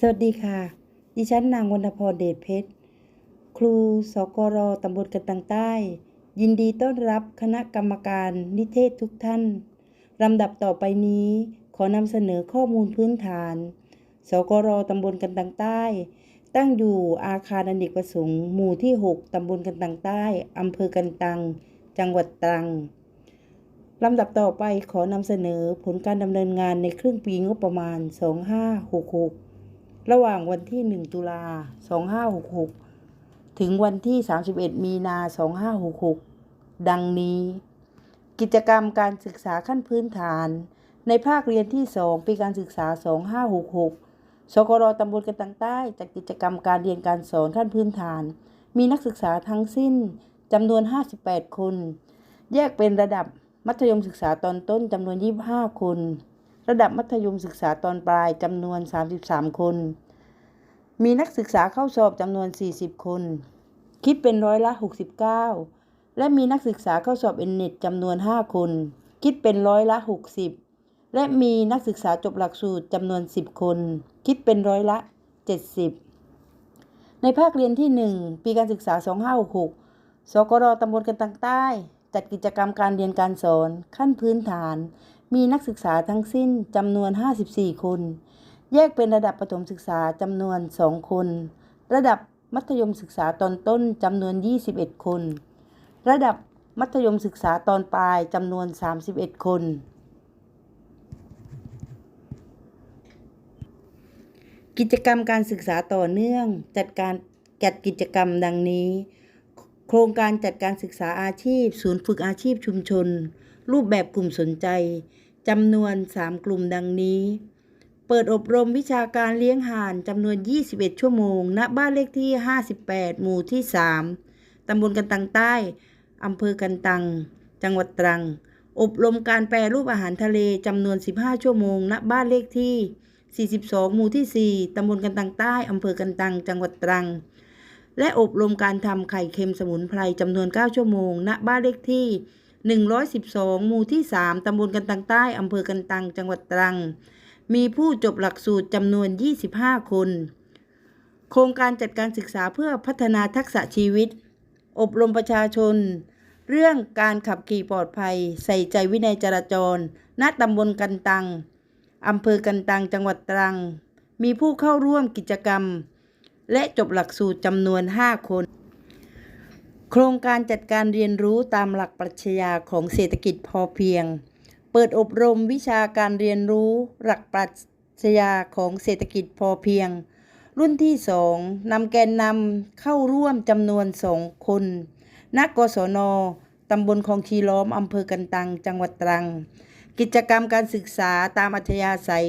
สวัสดีค่ะ ดิฉันนางวรรณพรเดชเพชร ครูสกรตำบลกันตังใต้ ยินดีต้อนรับคณะกรรมการนิเทศทุกท่าน ลำดับต่อไปนี้ ขอนำเสนอข้อมูลพื้นฐาน สกรตำบลกันตังใต้ ตั้งอยู่อาคารอเนกประสงค์หมู่ที่ 6 ตำบลกันตังใต้อำเภอกันตัง จังหวัดตรังลำดับต่อไปขอนำเสนอผลการดำเนินงานในครึ่งปีงบประมาณ 2566 ระหว่างวันที่ 1 ตุลา 2566 ถึงวันที่ 31 มีนา 2566 ดังนี้ กิจกรรมการศึกษาขั้นพื้นฐาน ในภาคเรียนที่ 2 ปีการศึกษา 2566 สกรตำบลกันตังใต้จัดกิจกรรมการเรียนการสอนขั้นพื้นฐาน มีนักศึกษาทั้งสิ้นจำนวน 58 คน แยกเป็นระดับมัธยมศึกษาตอนต้นจำนวน 25 คน ระดับมัธยมศึกษาตอนปลายจำนวน 33 คน มีนักศึกษาเข้าสอบจำนวน 40 คน คิดเป็นร้อยละ 69 และมีนักศึกษาเข้าสอบเอ็นเน็ตจำนวน 5 คน คิดเป็นร้อยละ 60 และมีนักศึกษาจบหลักสูตรจำนวน 10 คน คิดเป็นร้อยละ 70 ในภาคเรียนที่ 1 ปีการศึกษา 2566สกรตำบลกันตังใต้ จัดกิจกรรมการเรียนการสอนขั้นพื้นฐาน มีนักศึกษาทั้งสิ้นจำนวน 54 คน แยกเป็นระดับประถมศึกษาจำนวน 2 คน ระดับมัธยมศึกษาตอนต้นจำนวน 21 คน ระดับมัธยมศึกษาตอนปลายจำนวน 31 คน กิจกรรมการศึกษาต่อเนื่องจัดการจัดกิจกรรมดังนี้ โครงการจัดการศึกษาอาชีพ ศูนย์ฝึกอาชีพชุมชน รูปแบบกลุ่มสนใจจำนวน 3 กลุ่มดังนี้ เปิดอบรมวิชาการเลี้ยงห่านจำนวน 21 ชั่วโมง ณ บ้านเลขที่ 58 หมู่ที่ 3 ตำบลกันตังใต้ อำเภอกันตัง จังหวัดตรัง อบรมการแปรรูปอาหารทะเลจำนวน 15 ชั่วโมง ณ บ้านเลขที่ 42 หมู่ที่ 4 ตำบลกันตังใต้ อำเภอกันตัง จังหวัดตรัง และอบรมการทำไข่เค็มสมุนไพรจำนวน 9 ชั่วโมง ณ บ้านเลขที่ 112 หมู่ที่ 3 ตำบลกันตังใต้อำเภอกันตัง จังหวัดตรัง มีผู้จบหลักสูตรจำนวน 25 คน โครงการจัดการศึกษาเพื่อพัฒนาทักษะชีวิต อบรมประชาชน เรื่องการขับขี่ปลอดภัย ใส่ใจวินัยจราจร ณ ตำบลกันตัง อำเภอกันตัง จังหวัดตรัง มีผู้เข้าร่วมกิจกรรม และจบหลักสูตรจำนวน 5 คน โครงการจัดการเรียนรู้ตามหลักปรัชญาของเศรษฐกิจพอเพียง เปิดอบรมวิชาการเรียนรู้หลักปรัชญาของเศรษฐกิจพอเพียง รุ่นที่สองนำแกนนำเข้าร่วมจำนวนสองคนณกศนตำบลคลองชีล้อมอำเภอกันตัง จังหวัดตรัง กิจกรรมการศึกษาตามอัธยาศัย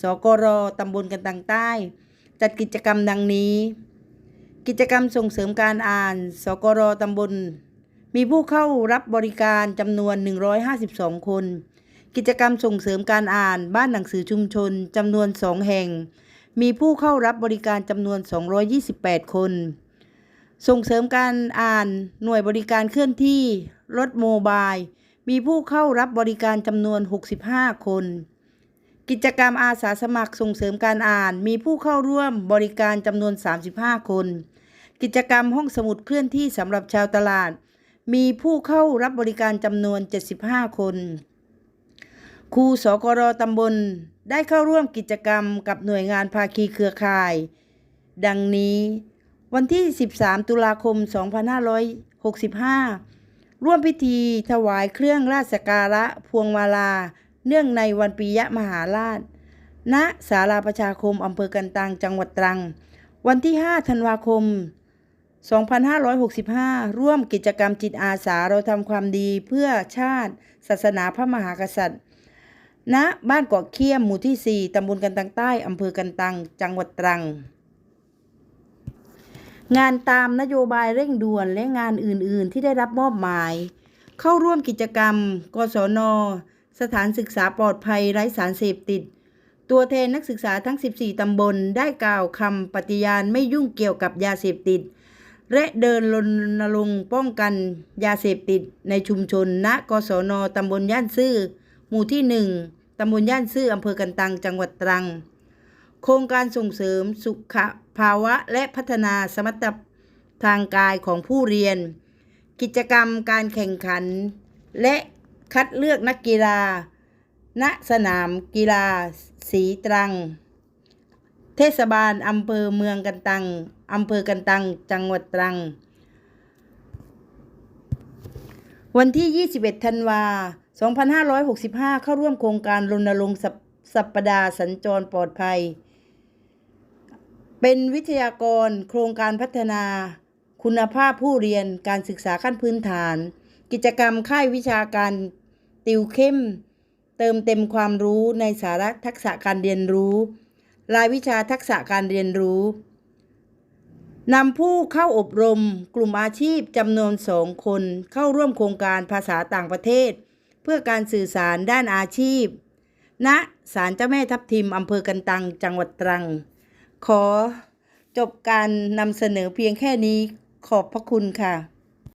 สกรตำบลกันตังใต้ จัดกิจกรรมดังนี้ กิจกรรมส่งเสริมการอ่าน สกรตำบล มีผู้เข้ารับบริการจำนวน 152 คน กิจกรรมส่งเสริมการอ่านบ้านหนังสือชุมชนจำนวน 2 แห่ง มีผู้เข้ารับบริการจำนวน 228 คน ส่งเสริมการอ่านหน่วยบริการเคลื่อนที่ รถโมบาย มีผู้เข้ารับบริการจำนวน 65 คนกิจกรรมอาสาสมัครส่งเสริมการอ่านมีผู้เข้าร่วมบริการจำนวน 35 คน กิจกรรมห้องสมุดเคลื่อนที่สำหรับชาวตลาด มีผู้เข้ารับบริการจำนวน 75 คน ครูสกรตำบลได้เข้าร่วมกิจกรรมกับหน่วยงานภาคีเครือข่าย ดังนี้ วันที่ 13 ตุลาคม 2565 ร่วมพิธีถวายเครื่องราชกการะพวงมาลา เนื่องในวันปียะมหาราช ณ ศาลาประชาคมอำเภอกันตังจังหวัดตรัง วันที่ 5 ธันวาคม 2565 ร่วมกิจกรรมจิตอาสาเราทำความดีเพื่อชาติ ศาสนาพระมหากษัตริย์ ณ บ้านเกาะเขี้ยมหมู่ที่ 4 ตำบลกันตังใต้อำเภอกันตัง จังหวัดตรัง งานตามนโยบายเร่งด่วนและงานอื่น ๆ ที่ได้รับมอบหมาย เข้าร่วมกิจกรรม กศน สถานศึกษาปลอดภัยไร้สารเสพติดตัวแทนนักศึกษาทั้ง 14 ตำบล ได้กล่าวคำปฏิญาณไม่ยุ่งเกี่ยวกับยาเสพติด และเดินรณรงค์ป้องกันยาเสพติดในชุมชน ณ กศน ตำบลย่านซื่อ หมู่ที่ 1 ตำบลย่านซื่อ อำเภอกันตัง จังหวัดตรัง โครงการส่งเสริมสุขภาวะและพัฒนาสมรรถทางกายของผู้เรียน กิจกรรมการแข่งขัน และคัดเลือกนักกีฬา ณ สนามกีฬาสีตรัง เทศบาลอำเภอเมืองกันตัง อำเภอกันตัง จังหวัดตรัง วันที่ 21 ธันวา 2565 เข้าร่วมโครงการรณรงค์สัปปดาห์สัญจรปลอดภัย เป็นวิทยากรโครงการพัฒนา คุณภาพผู้เรียนการศึกษาขั้นพื้นฐาน กิจกรรมค่ายวิชาการติวเข้ม เติมเต็มความรู้ในสาระทักษะการเรียนรู้ รายวิชาทักษะการเรียนรู้ นำผู้เข้าอบรมกลุ่มอาชีพจำนวนสองคนเข้าร่วมโครงการภาษาต่างประเทศ เพื่อการสื่อสารด้านอาชีพ ณศาลเจ้าแม่ทับทิมอำเภอกันตังจังหวัดตรัง ขอจบการนำเสนอเพียงแค่นี้ขอบพระคุณค่ะ